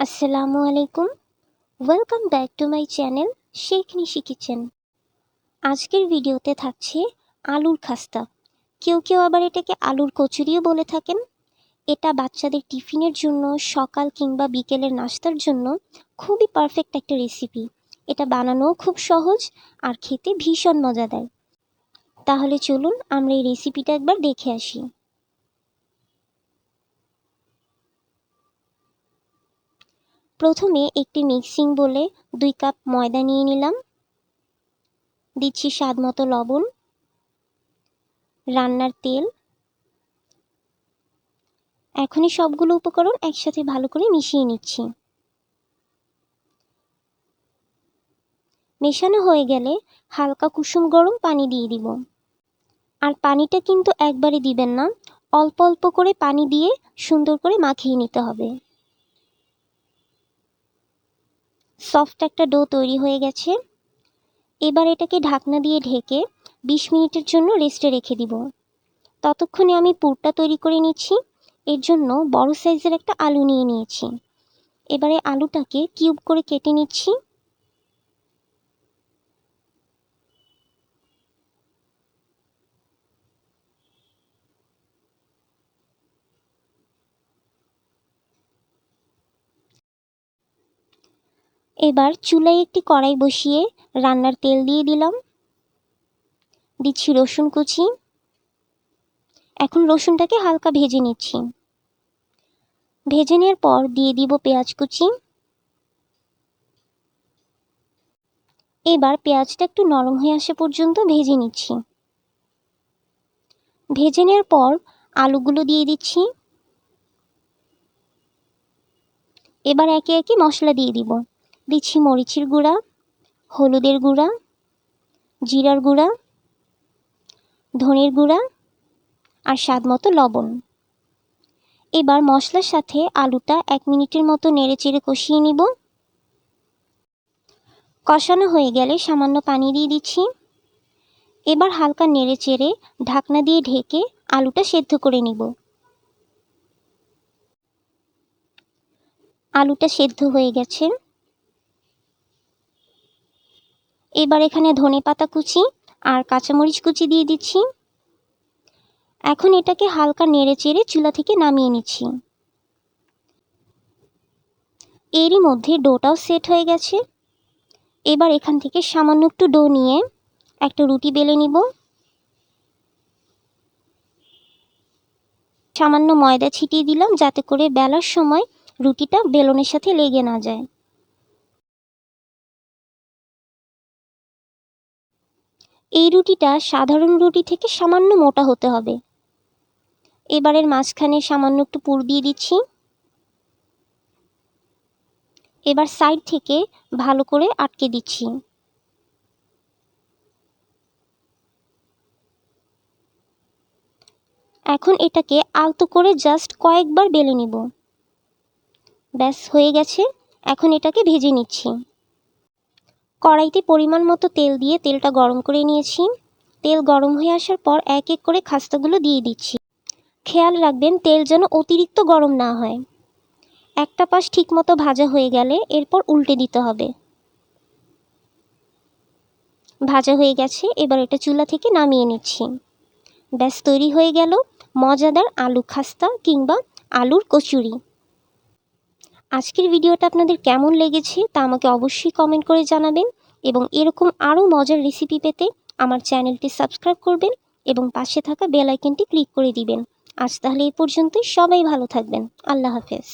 আসসালামু আলাইকুম। Welcome back to my channel Sheikh Nishi kitchen আজকের ভিডিওতে থাকছে আলুর খাস্তা। কেউ কেউ আবার এটাকে আলুর কচুরিও বলে থাকেন। এটা বাচ্চাদের টিফিনের জন্য, সকাল কিংবা বিকেলের নাস্তার জন্য খুবই পারফেক্ট একটা রেসিপি এটা বানানোও খুব সহজ আর খেতে ভীষণ মজা দেয় তাহলে চলুন আমরা এই রেসিপিটা একবার দেখে আসি। প্রথমে একটি মিক্সিং বলে দুই কাপ ময়দা নিয়ে নিলাম। দিচ্ছি স্বাদ মতো লবণ, রান্নার তেল। এখনই সবগুলো উপকরণ একসাথে ভালো করে মিশিয়ে নিচ্ছি। মেশানো হয়ে গেলে হালকা কুসুম গরম পানি দিয়ে দিব। আর পানিটা কিন্তু একবারে দিবেন না, অল্প অল্প করে পানি দিয়ে সুন্দর করে মাখিয়ে নিতে হবে। সফট একটা ডো তৈরি হয়ে গেছে। এবার এটাকে ঢাকনা দিয়ে ঢেকে বিশ মিনিটের জন্য রেস্টে রেখে দিব। ততক্ষণে আমি পুরটা তৈরি করে নিচ্ছি। এর জন্য বড় সাইজের একটা আলু নিয়ে নিয়েছি। এবারে আলুটাকে কিউব করে কেটে নিচ্ছি। এবার চুলায় একটি কড়াই বসিয়ে রান্নার তেল দিয়ে দিলাম। দিচ্ছি রসুন কুচি। এখন রসুনটাকে হালকা ভেজে নিচ্ছি। ভেজে নেওয়ার পর দিয়ে দিব পেঁয়াজ কুচি। এবার পেঁয়াজটা একটু নরম হয়ে আসা পর্যন্ত ভেজে নিচ্ছি। ভেজে নেওয়ার পর আলুগুলো দিয়ে দিচ্ছি। এবার একে একে মশলা দিয়ে দিব। দিচ্ছি মরিচের গুঁড়া, হলুদের গুঁড়া, জিরার গুঁড়া, ধনের গুঁড়া আর স্বাদ মতো লবণ। এবার মশলার সাথে আলুটা এক মিনিটের মতো নেড়ে চেড়ে কষিয়ে নিব। কষানো হয়ে গেলে সামান্য পানি দিয়ে দিচ্ছি। এবার হালকা নেড়ে চেড়ে ঢাকনা দিয়ে ঢেকে আলুটা সেদ্ধ করে নিব। আলুটা সেদ্ধ হয়ে গেছে। এবার এখানে ধনে পাতা কুচি আর কাঁচামরিচ কুচি দিয়ে দিচ্ছি। এখন এটাকে হালকা নেড়ে চেড়ে চুলা থেকে নামিয়ে নিচ্ছি। এরই মধ্যে ডোটাও সেট হয়ে গেছে। এবার এখান থেকে সামান্য একটু ডো নিয়ে একটা রুটি বেলে নিব। সামান্য ময়দা ছিটিয়ে দিলাম যাতে করে বেলার সময় রুটিটা বেলনের সাথে লেগে না যায়। এই রুটিটা সাধারণ রুটি থেকে সামান্য মোটা হতে হবে। এবারের মাঝখানে সামান্য একটু পুর দিয়ে দিচ্ছি। এবার সাইড থেকে ভালো করে আটকে দিচ্ছি। এখন এটাকে আলতো করে জাস্ট কয়েকবার বেলে নিব। ব্যাস, হয়ে গেছে। এখন এটাকে ভেজে নিচ্ছি। কড়াইতে পরিমাণ মতো তেল দিয়ে তেলটা গরম করে নিয়েছি। তেল গরম হয়ে আসার পর এক এক করে খাস্তাগুলো দিয়ে দিচ্ছি। খেয়াল রাখবেন তেল যেন অতিরিক্ত গরম না হয়। একটা পাশ ঠিকমতো ভাজা হয়ে গেলে এরপর উল্টে দিতে হবে। ভাজা হয়ে গেছে, এবার এটা চুলা থেকে নামিয়ে নিচ্ছি। ব্যাস, তৈরি হয়ে গেল মজাদার আলু খাস্তা কিংবা আলুর কচুরি। আজকের ভিডিওটা আপনাদের কেমন লেগেছে তা আমাকে অবশ্যই কমেন্ট করে জানাবেন এবং এরকম আরও মজার রেসিপি পেতে আমার চ্যানেলটি সাবস্ক্রাইব করবেন এবং পাশে থাকা বেল আইকনটি ক্লিক করে দিবেন। আজ তাহলে এই পর্যন্তই, সবাই ভালো থাকবেন। আল্লাহ হাফেজ।